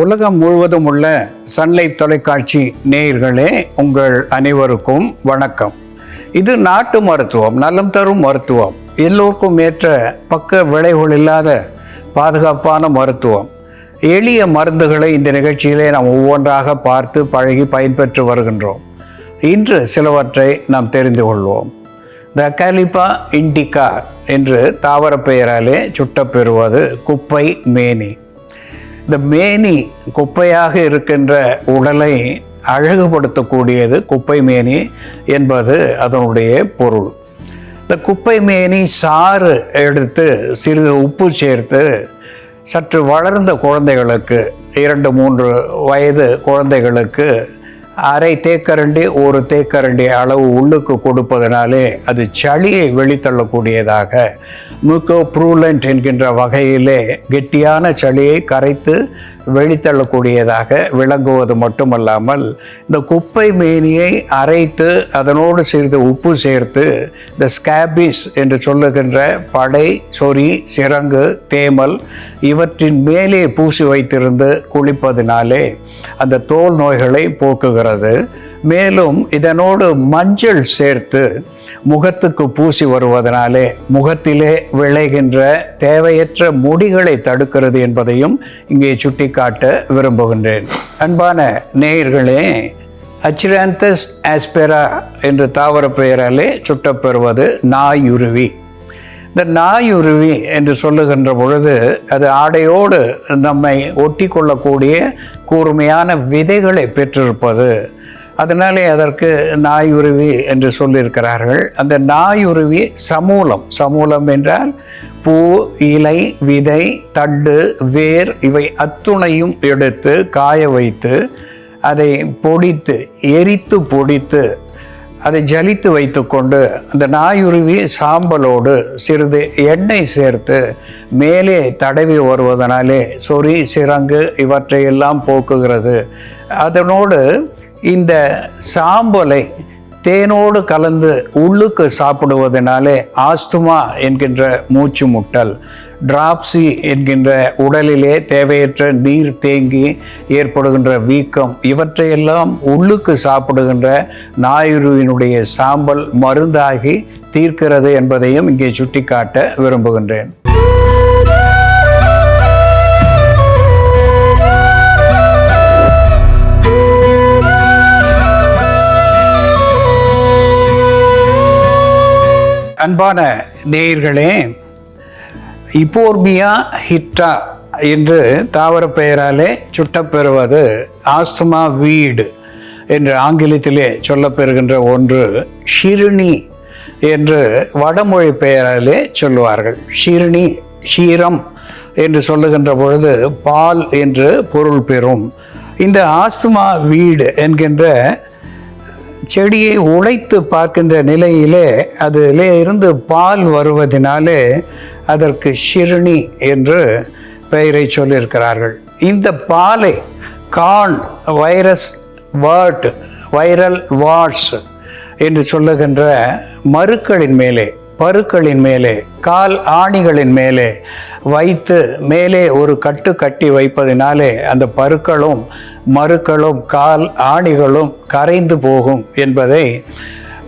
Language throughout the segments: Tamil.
உலகம் முழுவதும் உள்ள சன்லைஃப் தொலைக்காட்சி நேயர்களே உங்கள் அனைவருக்கும் வணக்கம். இது நாட்டு மருத்துவம் நலம் தரும் மருத்துவம். எல்லோருக்கும் ஏற்ற பக்க விளைவுகள் இல்லாத பாதுகாப்பான மருத்துவம். எளிய மருந்துகளை இந்த நிகழ்ச்சியிலே நாம் ஒவ்வொன்றாக பார்த்து பழகி பயன்பெற்று வருகின்றோம். இன்று சிலவற்றை நாம் தெரிந்து கொள்வோம். த கலிபா இண்டிகா என்று தாவர பெயராலே சுட்டப்பெறுவது குப்பை மேனி. இந்த மேனி குப்பையாக இருக்கின்ற உடலை அழகுபடுத்தக்கூடியது குப்பை மேனி என்பது அதனுடைய பொருள். இந்த குப்பை மேனி சாறு எடுத்து சிறிது உப்பு சேர்த்து சற்று வளர்ந்த குழந்தைகளுக்கு இரண்டு மூன்று வயது குழந்தைகளுக்கு அரை தேக்கரண்டி ஒரு தேக்கரண்டி அளவு உள்ளுக்கு கொடுப்பதனாலே அது சளியை வெளித்தள்ளக்கூடியதாக. முக்கோ ப்ரூலண்ட் என்கின்ற வகையிலே கெட்டியான சளியை கரைத்து வெளித்தள்ளக்கூடியதாக விளங்குவது மட்டுமல்லாமல் இந்த குப்பை மேனியை அரைத்து அதனோடு சிறிது உப்பு சேர்த்து இந்த ஸ்கேபிஸ் என்று சொல்லுகின்ற படை சொறி சிறங்கு தேமல் இவற்றின் மேலே பூசி வைத்திருந்து குளிப்பதினாலே அந்த தோல் நோய்களை போக்குகிறது. மேலும் இதனோடு மஞ்சள் சேர்த்து முகத்துக்கு பூசி வருவதனாலே முகத்திலே விளைகின்ற தேவையற்ற முடிகளை தடுக்கிறது என்பதையும் இங்கே சுட்டிக்காட்ட விரும்புகின்றேன். அன்பான நேயர்களே அச்சிராந்தஸ் ஆஸ்பெரா என்ற தாவர பெயராலே சுட்டப்பெறுவது நாயுருவி. இந்த நாயுருவி என்று சொல்லுகின்ற பொழுது அது ஆடையோடு நம்மை ஒட்டி கொள்ளக்கூடிய கூர்மையான விதைகளை பெற்றிருப்பது. அதனாலே அதற்கு நாயுருவி என்று சொல்லியிருக்கிறார்கள். அந்த நாயுருவி சமூலம். சமூலம் என்றால் பூ இலை விதை தண்டு வேர் இவை அத்துணையும் எடுத்து காய வைத்து அதை பொடித்து எரித்து பொடித்து அதை ஜலித்து வைத்துக்கொண்டு அந்த நாயுருவி சாம்பலோடு சிறிது எண்ணெய் சேர்த்து மேலே தடவி வருவதனாலே சொறி சிறங்கு இவற்றையெல்லாம் போக்குகிறது. அதனோடு இந்த சாம்பலை தேனோடு கலந்து உள்ளுக்கு சாப்பிடுவதனாலே ஆஸ்துமா என்கின்ற மூச்சு முட்டல் டிராப்ஸி என்கின்ற உடலிலே தேவையற்ற நீர் தேங்கி ஏற்படுகின்ற வீக்கம் இவற்றையெல்லாம் உள்ளுக்கு சாப்பிடுகின்ற நாயுருவினுடைய சாம்பல் மருந்தாகி தீர்க்கிறது என்பதையும் இங்கே சுட்டிக்காட்ட விரும்புகின்றேன். அன்பான நேயர்களே இப்போர்மியா ஹிட்டா என்று தாவர பெயராலே சுட்டப்பெறுவது ஆஸ்துமா வீடு என்று ஆங்கிலத்திலே சொல்லப்பெறுகின்ற ஒன்று ஷிருணி என்று வடமொழி பெயராலே சொல்லுவார்கள். ஷிருணி ஷீரம் என்று சொல்லுகின்ற பொழுது பால் என்று பொருள் பெறும். இந்த ஆஸ்துமா வீடு என்கின்ற செடியை உழைத்து பார்க்கின்ற நிலையிலே அதிலே இருந்து பால் வருவதனாலே அதற்கு ஷிரணி என்று பெயரை சொல்லியிருக்கிறார்கள். இந்த பாலை கான் வைரஸ் வேர்ட் வைரல் வாட்ஸ் என்று சொல்லுகின்ற மருக்களின் மேலே பருக்களின் மேலே கால் ஆணிகளின் மேலே வைத்து மேலே ஒரு கட்டு கட்டி வைப்பதினாலே அந்த பருக்களும் மருக்களும் கால் ஆணிகளும் கரைந்து போகும் என்பதை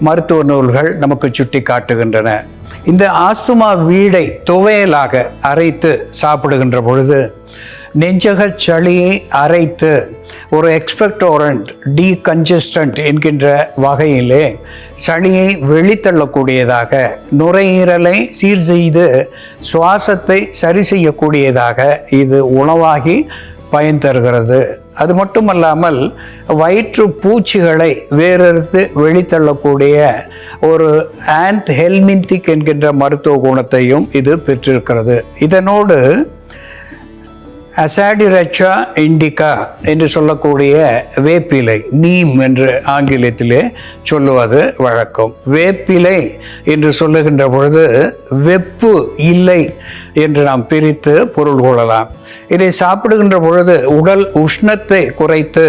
மருத்துவ நூல்கள் நமக்கு சுட்டி காட்டுகின்றன. இந்த ஆஸ்துமா வீடை துவையலாக அரைத்து சாப்பிடுகின்ற பொழுது நெஞ்சகச் சளியை அரைத்து ஒரு எக்ஸ்பெக்டோரண்ட் டீகன்ஜஸ்டன்ட் என்கின்ற வகையிலே சளியை வெளித்தள்ளக்கூடியதாக நுரையீரலை சீர் செய்து சுவாசத்தை சரி செய்யக்கூடியதாக இது உணவாகி பயன் தருகிறது. அது மட்டுமல்லாமல் வயிற்று பூச்சிகளை வேறெடுத்து வெளித்தள்ளக்கூடிய ஒரு ஆன்ட் ஹெல்மிந்திக் என்கின்ற மருத்துவ குணத்தையும் இது பெற்றிருக்கிறது. இதனோடு அசாடிரச்சா இண்டிகா என்று சொல்லக்கூடிய வேப்பிலை நீம் என்று ஆங்கிலத்திலே சொல்லுவது வழக்கம். வேப்பிலை என்று சொல்லுகின்ற பொழுது வெப்பு இல்லை என்று நாம் பிரித்து பொருள் கொள்ளலாம். இதை சாப்பிடுகின்ற பொழுது உடல் உஷ்ணத்தை குறைத்து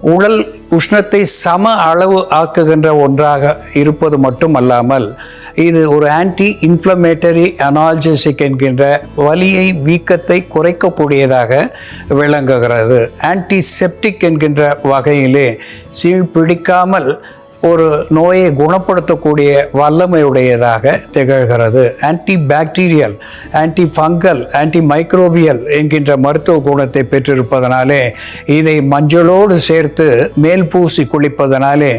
உடல் உஷ்ணத்தை சம அளவு ஆக்குகின்ற ஒன்றாக இருப்பது மட்டுமல்லாமல் இது ஒரு ஆன்டி இன்ஃப்ளமேட்டரி அனால்ஜெசிக் என்கின்ற வலியை வீக்கத்தை குறைக்கக்கூடியதாக விளங்குகிறது. ஆன்டிசெப்டிக் என்கின்ற வகையிலே சீழ் பிடிக்காமல் ஒரு நோயை குணப்படுத்தக்கூடிய வல்லமையுடையதாக திகழ்கிறது. Anti bacterial anti fungal anti microbial என்கின்ற மருத்துவ குணத்தை பெற்றிருப்பதனாலே இதை மஞ்சளோடு சேர்த்து மேல் பூசி குளிப்பதனாலே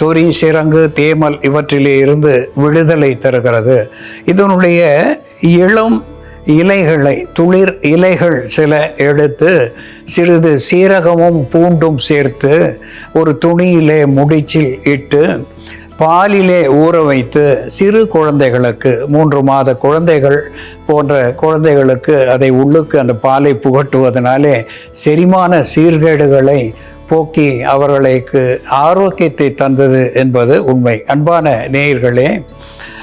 சொறி சிறங்கு தேமல் இவற்றிலே இருந்து விடுதலை தருகிறது. இதனுடைய இளம் இலைகளை துளிர் இலைகள் சில எடுத்து சிறிது சீரகமும் பூண்டும் சேர்த்து ஒரு துணியிலே முடிச்சில் இட்டு பாலிலே ஊற வைத்து சிறு குழந்தைகளுக்கு மூன்று மாத குழந்தைகள் போன்ற குழந்தைகளுக்கு அதை உள்ளுக்கு அந்த பாலை புகட்டுவதனாலே செரிமான சீர்கேடுகளை போக்கி அவர்களுக்கு ஆரோக்கியத்தை தந்தது என்பது உண்மை. அன்பான நேயர்களே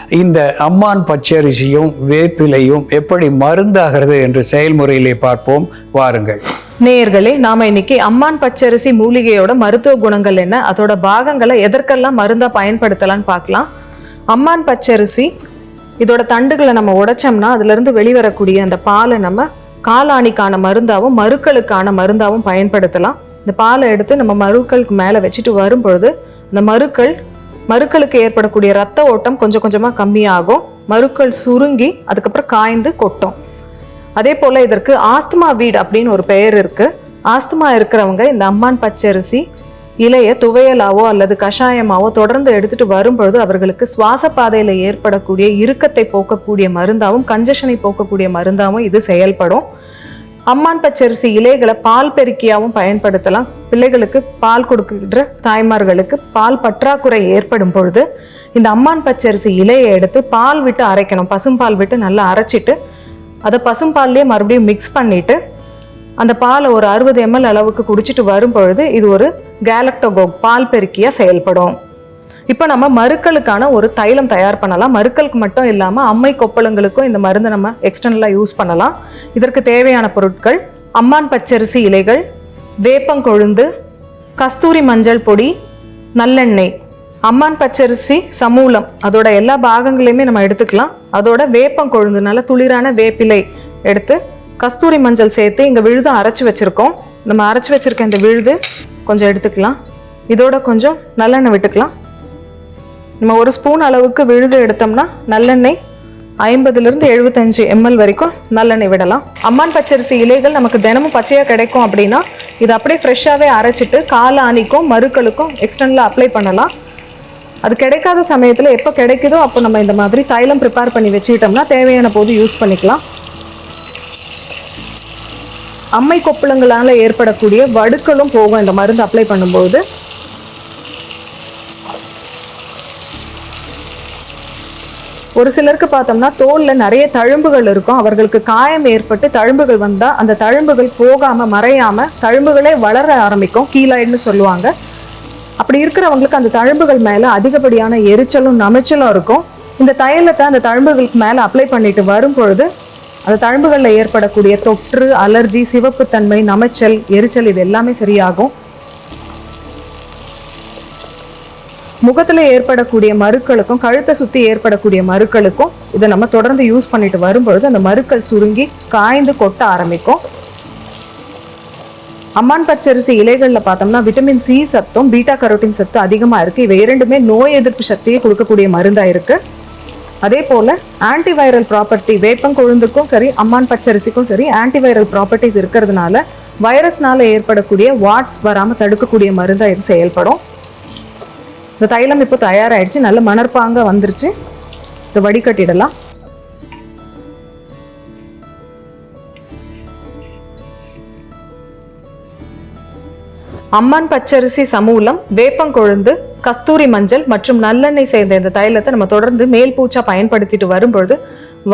இந்த அம்மான் பச்சரிசியும் வேப்பிலையும் எப்படி மருந்தாகிறது என்று செயல்முறையிலே பார்ப்போம். வாருங்கள். நேயர்களே நாம இன்னைக்கு அம்மான் பச்சரிசி மூலிகையோட மருத்துவ குணங்கள் என்ன அதோட பாகங்களை எதற்கெல்லாம் மருந்தா பயன்படுத்தலாம்னு பார்க்கலாம். அம்மான் பச்சரிசி இதோட தண்டுகளை நம்ம உடைச்சோம்னா அதுல இருந்து வெளிவரக்கூடிய அந்த பாலை நம்ம காலாணிக்கான மருந்தாவும் மருக்களுக்கான மருந்தாவும் பயன்படுத்தலாம். இந்த பாலை எடுத்து நம்ம மருக்களுக்கு மேலே வச்சுட்டு வரும்பொழுது அந்த மருக்கள் மருக்களுக்கு ஏற்படக்கூடிய ரத்த ஓட்டம் கொஞ்சம் கொஞ்சமா கம்மியாகும். மருக்கள் சுருங்கி அதுக்கப்புறம் காய்ந்து கொட்டும். அதே போல இதற்கு ஆஸ்துமா வீட் அப்படின்னு ஒரு பெயர் இருக்கு. ஆஸ்துமா இருக்கிறவங்க இந்த அம்மான் பச்சரிசி இலையை துவையலாவோ அல்லது கஷாயமாவோ தொடர்ந்து எடுத்துட்டு வரும்பொழுது அவர்களுக்கு சுவாச பாதையில் ஏற்படக்கூடிய இறுக்கத்தை போக்கக்கூடிய மருந்தாகவும் கஞ்சஷனை போக்கக்கூடிய மருந்தாகவும் இது செயல்படும். அம்மான் பச்சரிசி இலைகளை பால் பெருக்கியாகவும் பயன்படுத்தலாம். பிள்ளைகளுக்கு பால் கொடுக்கின்ற தாய்மார்களுக்கு பால் பற்றாக்குறை ஏற்படும் பொழுது இந்த அம்மான் பச்சரிசி இலையை எடுத்து பால் விட்டு அரைக்கணும். பசும்பால் விட்டு நல்லா அரைச்சிட்டு அதை பசும்பால்லேயே மறுபடியும் மிக்ஸ் பண்ணிட்டு அந்த பாலை ஒரு அறுபது எம்எல் அளவுக்கு குடிச்சிட்டு வரும் பொழுது இது ஒரு கேலக்டோகோக் பால் பெருக்கியாக செயல்படும். இப்போ நம்ம மருக்களுக்கான ஒரு தைலம் தயார் பண்ணலாம். மருக்களுக்கு மட்டும் இல்லாமல் அம்மை கொப்பளங்களுக்கும் இந்த மருந்து நம்ம எக்ஸ்டர்னலாக யூஸ் பண்ணலாம். இதற்கு தேவையான பொருட்கள் அம்மான் பச்சரிசி இலைகள் வேப்பங்கொழுந்து கஸ்தூரி மஞ்சள் பொடி நல்லெண்ணெய். அம்மான் பச்சரிசி சமூலம் அதோட எல்லா பாகங்களையுமே நம்ம எடுத்துக்கலாம். அதோட வேப்பங்கொழுந்து நல்ல துளிரான வேப்பிலை எடுத்து கஸ்தூரி மஞ்சள் சேர்த்து இங்கே விழுது அரைச்சி வச்சுருக்கோம். நம்ம அரைச்சி வச்சுருக்க இந்த விழுது கொஞ்சம் எடுத்துக்கலாம். இதோட கொஞ்சம் நல்லெண்ணெய் விட்டுக்கலாம். நம்ம ஒரு ஸ்பூன் அளவுக்கு விழுது எடுத்தோம்னா நல்லெண்ணெய் ஐம்பதுலேருந்து எழுபத்தஞ்சு எம்எல் வரைக்கும் நல்லெண்ணெய் விடலாம். அம்மான் பச்சரிசி இலைகள் நமக்கு தினமும் பச்சையாக கிடைக்கும் அப்படின்னா இது அப்படியே ஃப்ரெஷ்ஷாகவே அரைச்சிட்டு கால ஆணிக்கும் மறுக்களுக்கும் எக்ஸ்டர்னலாக அப்ளை பண்ணலாம். அது கிடைக்காத சமயத்தில் எப்போ கிடைக்குதோ அப்போ நம்ம இந்த மாதிரி தைலம் ப்ரிப்பேர் பண்ணி வச்சுக்கிட்டோம்னா தேவையான போது யூஸ் பண்ணிக்கலாம். அம்மை கொப்பளங்களால் ஏற்படக்கூடிய வடுக்களும் போகும். இந்த மருந்து அப்ளை பண்ணும்போது ஒரு சிலருக்கு பார்த்தோம்னா தோலில் நிறைய தழும்புகள் இருக்கும். அவர்களுக்கு காயம் ஏற்பட்டு தழும்புகள் வந்தால் அந்த தழும்புகள் போகாமல் மறையாமல் தழும்புகளே வளர ஆரம்பிக்கும். கீழாயிடுன்னு சொல்லுவாங்க. அப்படி இருக்கிறவங்களுக்கு அந்த தழும்புகள் மேலே அதிகப்படியான எரிச்சலும் நமைச்சலும் இருக்கும். இந்த தைலத்தை அந்த தழும்புகளுக்கு மேலே அப்ளை பண்ணிட்டு வரும் பொழுது அந்த தழும்புகளில் ஏற்படக்கூடிய தொற்று அலர்ஜி சிவப்புத்தன்மை நமைச்சல் எரிச்சல் இது எல்லாமே சரியாகும். முகத்தில் ஏற்படக்கூடிய மருக்களுக்கும் கழுத்தை சுற்றி ஏற்படக்கூடிய மருக்களுக்கும் இதை நம்ம தொடர்ந்து யூஸ் பண்ணிட்டு வரும்பொழுது அந்த மருக்கள் சுருங்கி காய்ந்து கொட்ட ஆரம்பிக்கும். அம்மான் பச்சரிசி இலைகளில் பார்த்தோம்னா விட்டமின் சி சத்தும் பீட்டா கரோட்டின் சத்து அதிகமாக இருக்குது இவை இரண்டுமே நோய் எதிர்ப்பு சக்தியை கொடுக்கக்கூடிய மருந்தாக இருக்குது அதே போல் ஆன்டிவைரல் ப்ராப்பர்ட்டி வேப்பங்கொழுந்துக்கும் சரி அம்மான் பச்சரிசிக்கும் சரி ஆன்டிவைரல் ப்ராப்பர்ட்டிஸ் இருக்கிறதுனால வைரஸ்னால் ஏற்படக்கூடிய வாட்ஸ் வராமல் தடுக்கக்கூடிய மருந்தாக இது செயல்படும். இந்த தைலம் இப்போ தயாராகிடுச்சு நல்ல மணற்பாங்க வந்துருச்சு. இதை வடிகட்டிடலாம். அம்மான் பச்சரிசி சமூலம் வேப்பங்கொழுந்து கஸ்தூரி மஞ்சள் மற்றும் நல்லெண்ணெய் சேர்ந்த இந்த தைலத்தை நம்ம தொடர்ந்து மேல் பூச்சா பயன்படுத்திட்டு வரும்பொழுது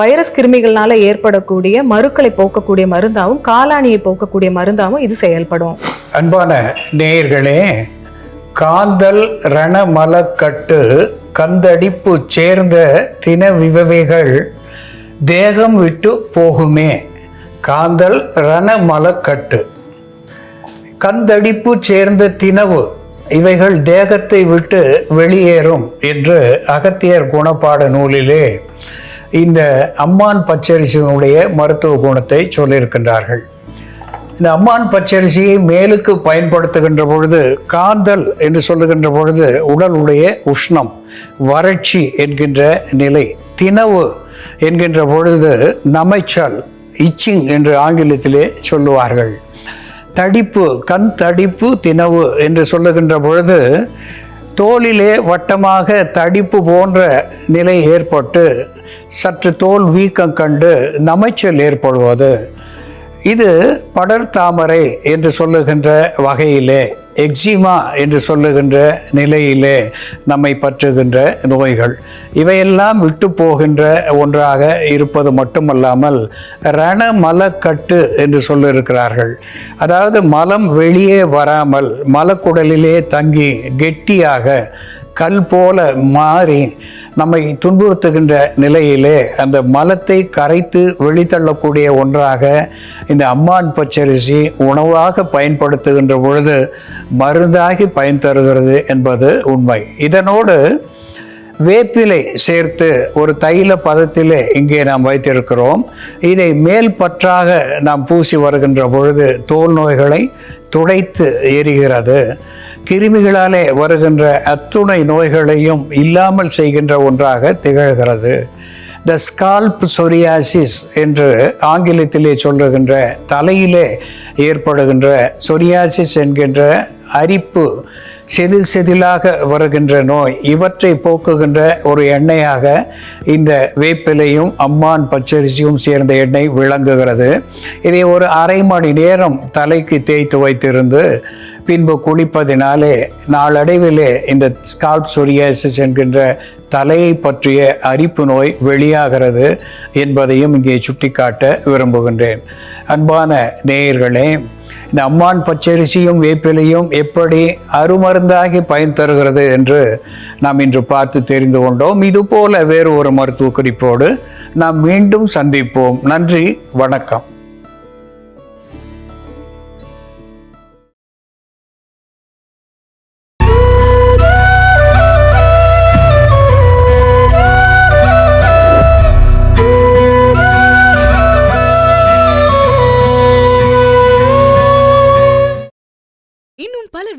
வைரஸ் கிருமிகள்னால ஏற்படக்கூடிய மருக்களை போக்கக்கூடிய மருந்தாகவும் காலாணியை போக்கக்கூடிய மருந்தாவும் இது செயல்படும். அன்பான நேயர்களே காந்தல் ரணமலக்கட்டு கந்தடிப்பு சேர்ந்த தின விவவைகள் தேகம் விட்டு போகுமே. காந்தல் ரணமலக்கட்டு கந்தடிப்பு சேர்ந்த தினவு இவைகள் தேகத்தை விட்டு வெளியேறும் என்று அகத்தியர் குணப்பாட நூலிலே இந்த அம்மான் பச்சரிசியினுடைய மருத்துவ குணத்தை சொல்லியிருக்கின்றார்கள். இந்த அம்மான் பச்சரிசியை மேலுக்கு பயன்படுத்துகின்ற பொழுது காந்தல் என்று சொல்லுகின்ற பொழுது உடலுடைய உஷ்ணம் வறட்சி என்கின்ற நிலை தினவு என்கின்ற பொழுது நமைச்சல் இச்சிங் என்று ஆங்கிலத்திலே சொல்லுவார்கள். தடிப்பு கண் தடிப்பு தினவு என்று சொல்லுகின்ற பொழுது தோலிலே வட்டமாக தடிப்பு போன்ற நிலை ஏற்பட்டு சற்று தோல் வீக்கம் கண்டு நமைச்சல் ஏற்படுவது. இது படர் தாமரை என்று சொல்லுகின்ற வகையிலே எக்ஸிமா என்று சொல்லுகின்ற நிலையிலே நம்மை பற்றுகின்ற நோய்கள். இவையெல்லாம் விட்டு போகின்ற ஒன்றாக இருப்பது மட்டுமல்லாமல் ரணமலக்கட்டு என்று சொல்லியிருக்கிறார்கள். அதாவது மலம் வெளியே வராமல் மலக்குடலிலே தங்கி கெட்டியாக கல் போல மாறி நம்மை துன்புறுத்துகின்ற நிலையிலே அந்த மலத்தை கரைத்து வெளித்தள்ளக்கூடிய ஒன்றாக இந்த அம்மான் பச்சரிசி உணவாக பயன்படுத்துகின்ற பொழுது மருந்தாகி பயன் தருகிறது என்பது உண்மை. இதனோடு வேப்பிலை சேர்த்து ஒரு தைல பதத்திலே இங்கே நாம் வைத்திருக்கிறோம். இதை மேல் பற்றாக நாம் பூசி வருகின்ற பொழுது தோல் நோய்களை துடைத்து எரிகிறது. கிருமிகளாலே வருகின்ற அத்துணை நோய்களையும் இல்லாமல் செய்கின்ற ஒன்றாக திகழ்கிறது. த ஸ்கால்ப் சொரியாசிஸ் என்று ஆங்கிலத்திலே சொல்லுகின்ற தலையிலே ஏற்படுகின்ற சொரியாசிஸ் என்கின்ற அரிப்பு செதில் செதிலாக வருகின்ற நோய் இவற்றை போக்குகின்ற ஒரு எண்ணெயாக இந்த வேப்பிலையும் அம்மான் பச்சரிசியும் சேர்ந்த எண்ணெய் விளங்குகிறது. இதை ஒரு அரை மணி நேரம் தலைக்கு தேய்த்து வைத்திருந்து பின்பு குளிப்பதினாலே நாளடைவிலே இந்த ஸ்கால்ப் சொரியாசிஸ் என்கின்ற தலையை பற்றிய அரிப்பு நோய் வெளியாகிறது என்பதையும் இங்கே சுட்டிக்காட்ட விரும்புகின்றேன். அன்பான நேயர்களே இந்த அம்மான் பச்சரிசியும் வேப்பிலையும் எப்படி அருமருந்தாகி பயன் தருகிறது என்று நாம் இன்று பார்த்து தெரிந்து கொண்டோம். இதுபோல வேறு ஒரு மருத்துவ குறிப்போடு நாம் மீண்டும் சந்திப்போம். நன்றி வணக்கம்.